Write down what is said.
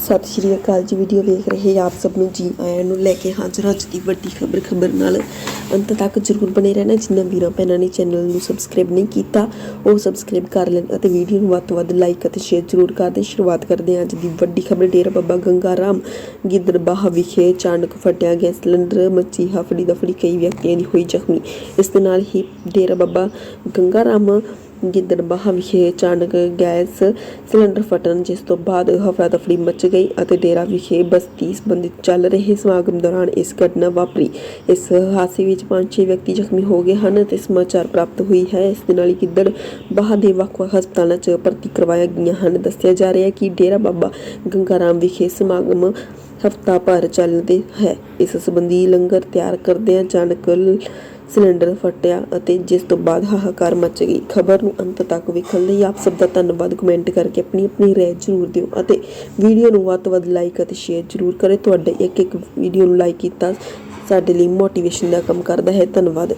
ਸਤਿ ਸ਼੍ਰੀ ਅਕਾਲ ਜੀ ਵੀਡੀਓ ਵੇਖ ਰਹੇ ਆਪ ਸਭ ਨੂੰ ਜੀ ਆਇਆਂ ਨੂੰ ਲੈ ਕੇ ਹਾਜ਼ਰ ਅੱਜ ਦੀ ਵੱਡੀ ਖਬਰ ਖਬਰ ਨਾਲ। ਅੰਤ ਤੱਕ ਜਰੂਰ ਬਣੇ ਰਹਿਣਾ, ਜਿੰਨਾ ਵੀਰਾਂ ਭੈਣਾਂ ਨੇ ਚੈਨਲ ਨੂੰ ਸਬਸਕ੍ਰਾਈਬ ਨਹੀਂ ਕੀਤਾ, ਉਹ ਸਬਸਕ੍ਰਾਈਬ ਕਰ ਲੈਣ ਅਤੇ ਵੀਡੀਓ ਨੂੰ ਵੱਧ ਤੋਂ ਵੱਧ ਲਾਈਕ ਅਤੇ ਸ਼ੇਅਰ ਜਰੂਰ ਕਰਦੇ ਸ਼ੁਰੂਆਤ ਕਰਦੇ ਹਾਂ ਅੱਜ ਦੀ ਵੱਡੀ ਖਬਰ, ਡੇਰਾ ਬਾਬਾ ਗੰਗਾ ਰਾਮ ਗਿੱਦਰਬਾਹ ਵਿਖੇ ਅਚਾਨਕ ਫਟਿਆ ਗਿਆ ਸਿਲੰਡਰ ਮੱਚੀ ਹਫੜੀ ਦਫੜੀ ਕਈ ਵਿਅਕਤੀਆਂ ਦੀ ਹੋਈ ਜ਼ਖਮੀ। ਇਸ ਦੇ ਨਾਲ ਹੀ ਡੇਰਾ ਬਾਬਾ ਗੰਗਾ ਰਾਮ ਗਿੱਦੜਬਾਹਾ ਵਿਖੇ ਅਚਾਨਕ ਗੈਸ ਸਿਲੰਡਰ ਫਟਣ, ਜਿਸ ਤੋਂ ਬਾਅਦ ਹਫੜਾ ਦਫੜੀ ਮਚ ਗਈ ਅਤੇ ਡੇਰਾ ਵਿਖੇ ਬਸਤੀ ਸੰਬੰਧਿਤ ਚੱਲ ਰਹੇ ਸਮਾਗਮ ਦੌਰਾਨ ਇਸ ਘਟਨਾ ਵਾਪਰੀ। ਇਸ ਹਾਦਸੇ ਵਿੱਚ ਪੰਜ ਛੇ ਵਿਅਕਤੀ ਜ਼ਖਮੀ ਹੋ ਗਏ ਹਨ ਅਤੇ ਸਮਾਚਾਰ ਪ੍ਰਾਪਤ ਹੋਈ ਹੈ। ਇਸ ਦੇ ਨਾਲ ਹੀ ਗਿੱਦੜਬਾਹਾ ਦੇ ਵੱਖ-ਵੱਖ ਹਸਪਤਾਲਾਂ 'ਚ ਭਰਤੀ ਕਰਵਾਇਆ ਗਈਆਂ ਹਨ। ਦੱਸਿਆ ਜਾ ਰਿਹਾ ਹੈ ਕਿ ਡੇਰਾ ਬਾਬਾ ਗੰਗਾਰਾਮ ਵਿਖੇ ਸਮਾਗਮ ਹਫਤਾ ਭਰ ਚੱਲਦੇ ਹੈ। ਇਸ ਸੰਬੰਧੀ ਲੰਗਰ ਤਿਆਰ ਕਰਦਿਆਂ ਅਚਾਨਕ ਸਿਲੰਡਰ ਫਟਿਆ ਅਤੇ ਜਿਸ ਤੋਂ ਬਾਅਦ ਹਾਹਾਕਾਰ ਮਚ ਗਈ। ਖਬਰ ਨੂੰ ਅੰਤ ਤੱਕ ਵੇਖਣ ਲਈ ਆਪ ਸਭ ਦਾ ਧੰਨਵਾਦ। ਕਮੈਂਟ ਕਰਕੇ ਆਪਣੀ ਆਪਣੀ ਰਾਏ ਜ਼ਰੂਰ ਦਿਓ ਅਤੇ ਵੀਡੀਓ ਨੂੰ ਵੱਧ ਤੋਂ ਵੱਧ ਲਾਈਕ ਅਤੇ ਸ਼ੇਅਰ ਜ਼ਰੂਰ ਕਰੇ। ਤੁਹਾਡੇ ਇੱਕ ਇੱਕ ਵੀਡੀਓ ਨੂੰ ਲਾਈਕ ਕੀਤਾ ਸਾਡੇ ਲਈ ਮੋਟੀਵੇਸ਼ਨ ਦਾ ਕੰਮ ਕਰਦਾ ਹੈ। ਧੰਨਵਾਦ।